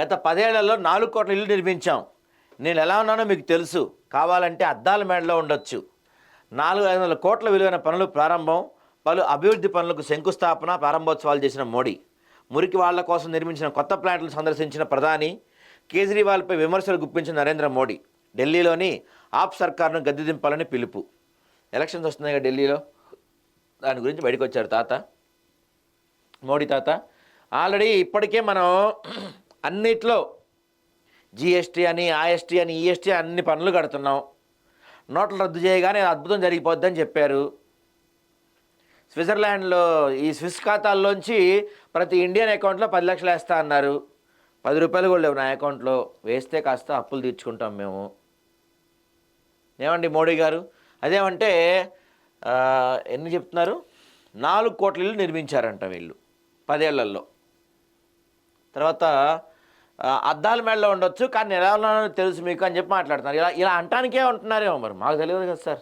గత పదేళ్ళలో నాలుగు కోట్ల ఇల్లు నిర్మించాం. నేను ఎలా ఉన్నానో మీకు తెలుసు. కావాలంటే అద్దాల మేడలో ఉండొచ్చు. నాలుగు ఐదు వందల కోట్ల విలువైన పనులు ప్రారంభం పలు అభివృద్ధి పనులకు శంకుస్థాపన ప్రారంభోత్సవాలు చేసిన మోడీ. మురికి వాళ్ళ కోసం నిర్మించిన కొత్త ప్లాంట్లు సందర్శించిన ప్రధాని కేజ్రీవాల్పై విమర్శలు గుప్పించిన నరేంద్ర మోడీ. ఢిల్లీలోని ఆప్ సర్కార్ను గద్దె దింపాలని పిలుపు. ఎలక్షన్స్ వస్తున్నాయి ఢిల్లీలో. దాని గురించి బయటకు వచ్చారు తాత. మోడీ తాత. ఆల్రెడీ ఇప్పటికే మనం అన్నిట్లో జిఎస్టీ అని ఐఎస్టీ అని ఈఎస్టీ అన్ని పనులు కడుతున్నాం. నోట్లు రద్దు చేయగానే అద్భుతం జరిగిపోద్దని చెప్పారు. స్విట్జర్లాండ్లో ఈ స్విస్ ఖాతాల్లోంచి ప్రతి ఇండియన్ అకౌంట్లో పది లక్షలు వేస్తా అన్నారు. పది రూపాయలు కూడా లేవు నా అకౌంట్లో. వేస్తే కాస్త అప్పులు తీర్చుకుంటాం మేము. ఏమండి మోడీ గారు? అదేమంటే ఎన్ని చెప్తున్నారు? నాలుగు కోట్ల ఇల్లు నిర్మించారంట వీళ్ళు పదేళ్ళలో. తర్వాత అద్దాల మేడలో ఉండొచ్చు కానీ ఎలా ఉన్నానో తెలుసు మీకు అని చెప్పి మాట్లాడుతున్నారు. ఇలా ఇలా అంటానికే ఉంటున్నారేమో మరి. మాకు తెలియదు కదా సార్.